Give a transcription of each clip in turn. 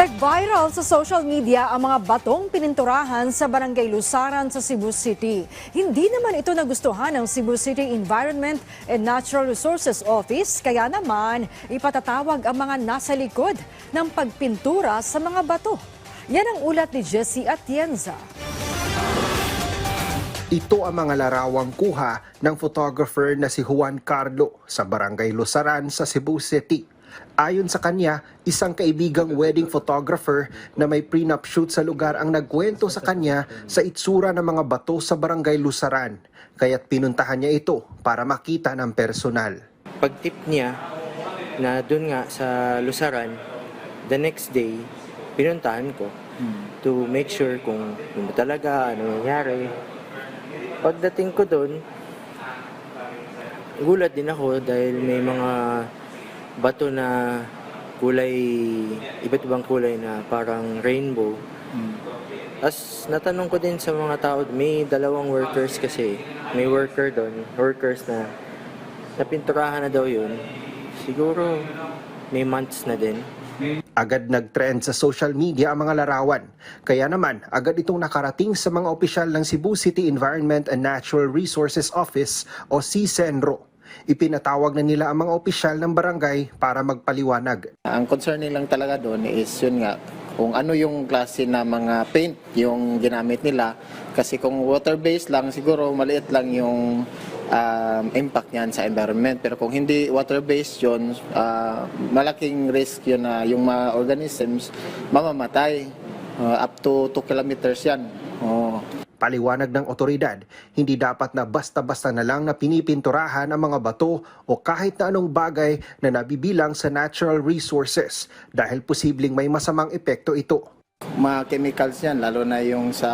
Nag-viral sa social media ang mga batong pininturahan sa Barangay Lusaran sa Cebu City. Hindi naman ito nagustuhan ng Cebu City Environment and Natural Resources Office, kaya naman ipatatawag ang mga nasa likod ng pagpintura sa mga bato. Yan ang ulat ni Jessie Atienza. Ito ang mga larawang kuha ng photographer na si Juan Carlo sa Barangay Lusaran sa Cebu City. Ayon sa kanya, isang kaibigang wedding photographer na may prenup shoot sa lugar ang nagkwento sa kanya sa itsura ng mga bato sa Barangay Lusaran. Kaya't pinuntahan niya ito para makita ng personal. pag-tip niya na doon nga sa Lusaran, the next day, pinuntahan ko to make sure kung ba talaga, ano nangyari. Pagdating ko doon, gulat din ako dahil may mga bato na kulay, iba't ibang kulay na parang rainbow. As natanong ko din sa mga tao, may dalawang workers kasi, may worker doon, workers na napinturahan na daw yun. Siguro may months na din. Agad nag-trend sa social media ang mga larawan. Kaya naman, agad itong nakarating sa mga opisyal ng Cebu City Environment and Natural Resources Office o CCENRO. Ipinatawag na nila ang mga opisyal ng barangay para magpaliwanag. Ang concern nilang talaga doon is yun nga, kung ano yung klase na mga paint yung ginamit nila. Kasi kung water-based lang, siguro maliit lang yung um, impact niyan sa environment. Pero kung hindi water-based yun, ah, malaking risk yun na yung mga organisms mamamatay. Ah, up to 2 kilometers yan. Paliwanag ng otoridad, hindi dapat na basta-basta na lang na pinipinturahan ang mga bato o kahit na anong bagay na nabibilang sa natural resources dahil posibleng may masamang epekto ito. mga chemicals yan, lalo na yung sa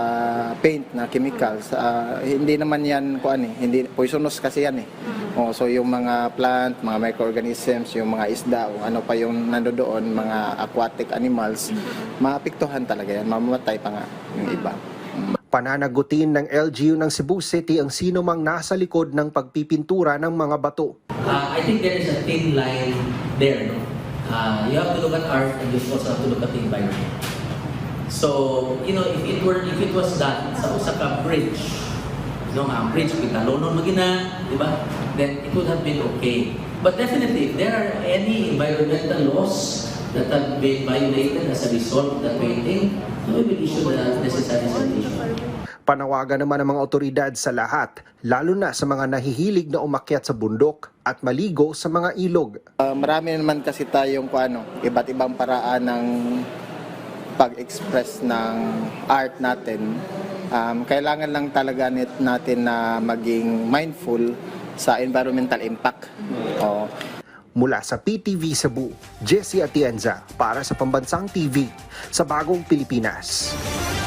paint na chemicals, ah, hindi naman yan kuan eh, hindi poisonous kasi yan eh. Oh, so yung mga plant, mga microorganisms, yung mga isda, o ano pa yung nandoon, mga aquatic animals, maapektuhan talaga yan, mamamatay pa nga yung iba. Pananagutin ng LGU ng Cebu City ang sino mang nasa likod ng pagpipintura ng mga bato. Uh, I think there is a thin line there, no? Uh, you have to look at art and you also have to look at the environment. So, you know, if it were, if it was done sa usa bridge, no nga, bridge kita lonon magina, di ba? Then it would have been okay. But definitely, if there are any environmental laws that have been violated as a result of that painting, we will issue the necessary citation. Panawagan naman ng mga otoridad sa lahat, lalo na sa mga nahihilig na umakyat sa bundok at maligo sa mga ilog. Ah, marami naman kasi tayong kuano, iba't ibang paraan ng pag-express ng art natin. Um, kailangan lang talaga nit- natin na maging mindful sa environmental impact. Oh. Mula sa PTV Cebu, Jesse Atienza para sa Pambansang TV sa Bagong Pilipinas.